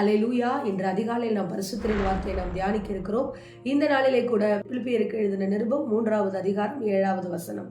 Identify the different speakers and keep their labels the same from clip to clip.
Speaker 1: ஹalleluya இன்று அதிகாலையில் நாம் பரிசுத்திரின் வார்த்தையை நாம் தியானிக்க இருக்கிறோம் இந்த நாளிலே கூட பிலிப்பியருக்கு எழுதின நிருபம் மூன்றாவது அதிகாரம் ஏழாவது வசனம்.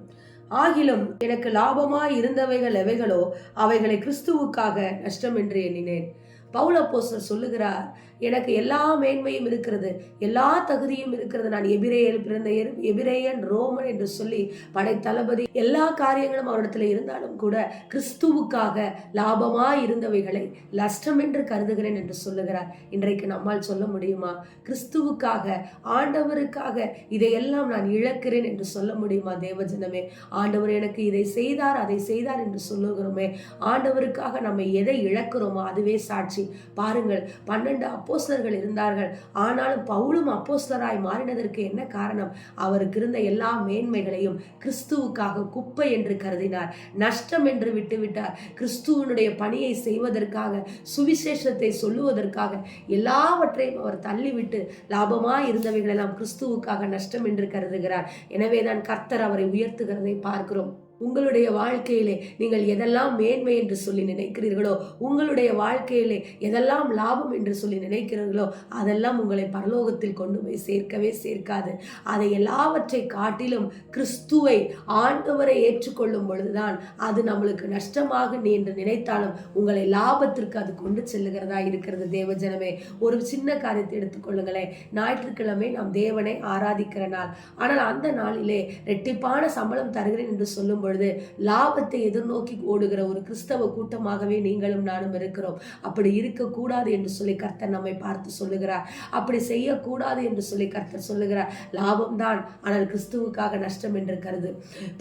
Speaker 1: ஆகிலும் எனக்கு லாபமாய் இருந்தவைகள் எவைகளோ அவைகளை கிறிஸ்துவுக்காக நஷ்டம் என்று எண்ணினேன் பவுலப்போஸ்தலர் சொல்லுகிறார் எனக்கு எல்லா மேன்மையும் இருக்கிறது எல்லா தகுதியும் இருக்கிறது. நான் எபிரேயர் பிறந்த எபிரேயன் ரோமன் என்று சொல்லி படைத்தளபதி எல்லா காரியங்களும் அவரிடத்துல இருந்தாலும் கூட கிறிஸ்துவுக்காக லாபமாய் இருந்தவைகளை நஷ்டம் என்று கருதுகிறேன் என்று சொல்லுகிறார். இன்றைக்கு நம்மால் சொல்ல முடியுமா? கிறிஸ்துவுக்காக ஆண்டவருக்காக இதையெல்லாம் நான் இழக்கிறேன் என்று சொல்ல முடியுமா தேவஜனமே? ஆண்டவர் எனக்கு இதை செய்தார் அதை செய்தார் என்று சொல்லுகிறோமே. ஆண்டவருக்காக நம்ம எதை இழக்கிறோமோ அதுவே சாட்சி. பாருங்கள் பன்னெண்டு அப்போஸ்தலர்கள் இருந்தார்கள். ஆனாலும் பவுலும் அப்போஸ்தலராய் மாறினதற்கு என்ன காரணம்? அவருக்கு இருந்த எல்லா மேன்மைகளையும் கிறிஸ்துவுக்காக குப்பை என்று கருதினார். நஷ்டம் என்று விட்டுவிட்டார். கிறிஸ்துவனுடைய பணியை செய்வதற்காக சுவிசேஷத்தை சொல்லுவதற்காக எல்லாவற்றையும் அவர் தள்ளிவிட்டு லாபமாக இருந்தவைகளெல்லாம் கிறிஸ்துவுக்காக நஷ்டம் என்று கருதுகிறார். எனவே தான் கர்த்தர் அவரை உயர்த்துகிறதை பார்க்கிறோம். உங்களுடைய வாழ்க்கையிலே நீங்கள் எதெல்லாம் மேன்மை என்று சொல்லி நினைக்கிறீர்களோ உங்களுடைய வாழ்க்கையிலே எதெல்லாம் லாபம் என்று சொல்லி நினைக்கிறீர்களோ அதெல்லாம் உங்களை பரலோகத்தில் கொண்டு போய் சேர்க்கவே சேர்க்காது. அதை எல்லாவற்றை காட்டிலும் கிறிஸ்துவை ஆண்டவரை ஏற்றுக்கொள்ளும் பொழுதுதான் அது நம்மளுக்கு நஷ்டமாக நீ என்று நினைத்தாலும் உங்களை லாபத்திற்கு அது கொண்டு செல்லுகிறதா இருக்கிறது தேவஜனமே. ஒரு சின்ன காரியத்தை எடுத்துக்கொள்ளுங்களேன் ஞாயிற்றுக்கிழமை நாம் தேவனை ஆராதிக்கிற நாள். ஆனால் அந்த நாளிலே ரெட்டிப்பான சம்பளம் தருகிறேன் என்று சொல்லும் பொழுது லாபத்தை எதிர்நோக்கி ஓடுகிற ஒரு கிறிஸ்தவ கூட்டமாகவே நீங்களும் நானும் இருக்கிறோம். அப்படி இருக்கக்கூடாது என்று சொல்லி கர்த்தர் நம்மை பார்த்து சொல்லுகிறார். அப்படி செய்யக்கூடாது என்று சொல்லி கர்த்தர் சொல்லுகிறார். லாபம்தான் ஆனால் கிறிஸ்துவுக்காக நஷ்டம் என்று கருது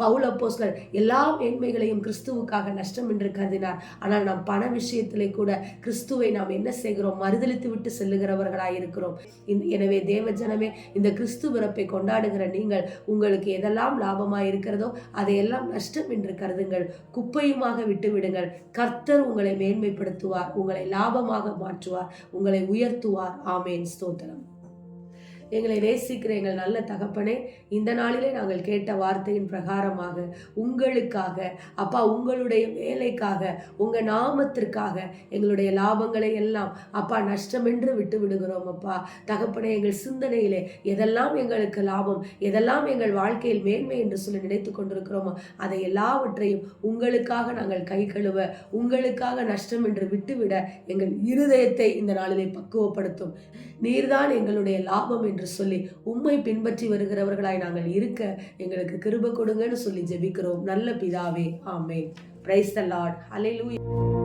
Speaker 1: பவுல போஸ்லர் எல்லா மேன்மைகளையும் கிறிஸ்துவுக்காக நஷ்டம் என்று கருதினார். ஆனால் நாம் பண விஷயத்திலே கூட கிறிஸ்துவை நாம் என்ன செய்கிறோம்? மறுதளித்து விட்டு செல்லுகிறவர்களாக இருக்கிறோம். எனவே தேவ ஜனமே இந்த கிறிஸ்து பிறப்பை கொண்டாடுகிற நீங்கள் உங்களுக்கு எதெல்லாம் லாபமாக இருக்கிறதோ அதையெல்லாம் நஷ்டம் என்று கருதுங்கள். குப்பையுமாக விட்டுவிடுங்கள். கர்த்தர் உங்களை மேன்மைப்படுத்துவார். உங்களை லாபமாக மாற்றுவார். உங்களை உயர்த்துவார். ஆமேன். ஸ்தோத்திரம். எங்களை நேசிக்கிற எங்கள் நல்ல தகப்பனே இந்த நாளிலே நாங்கள் கேட்ட வார்த்தையின் பிரகாரமாக உங்களுக்காக அப்பா உங்களுடைய வேலைக்காக உங்கள் நாமத்திற்காக எங்களுடைய லாபங்களை எல்லாம் அப்பா நஷ்டமென்று விட்டு விடுகிறோம் அப்பா. தகப்பனே எங்கள் சிந்தனையிலே எதெல்லாம் எங்களுக்கு லாபம் எதெல்லாம் எங்கள் வாழ்க்கையில் மேன்மை என்று சொல்லி நினைத்து கொண்டிருக்கிறோமோ அதை எல்லாவற்றையும் உங்களுக்காக நாங்கள் கை கழுவ உங்களுக்காக நஷ்டம் என்று விட்டுவிட எங்கள் இருதயத்தை இந்த நாளிலே பக்குவப்படுத்தும். நீர்தான் எங்களுடைய லாபம் என்று என்று சொல்லி உம்மை பின்பற்றி வருகிறவர்களாய் நாங்கள் இருக்க எங்களுக்கு கிருப கொடுங்கன்னு சொல்லி ஜெபிக்கிறோம். நல்ல பிதாவே ஆமென். Praise the Lord hallelujah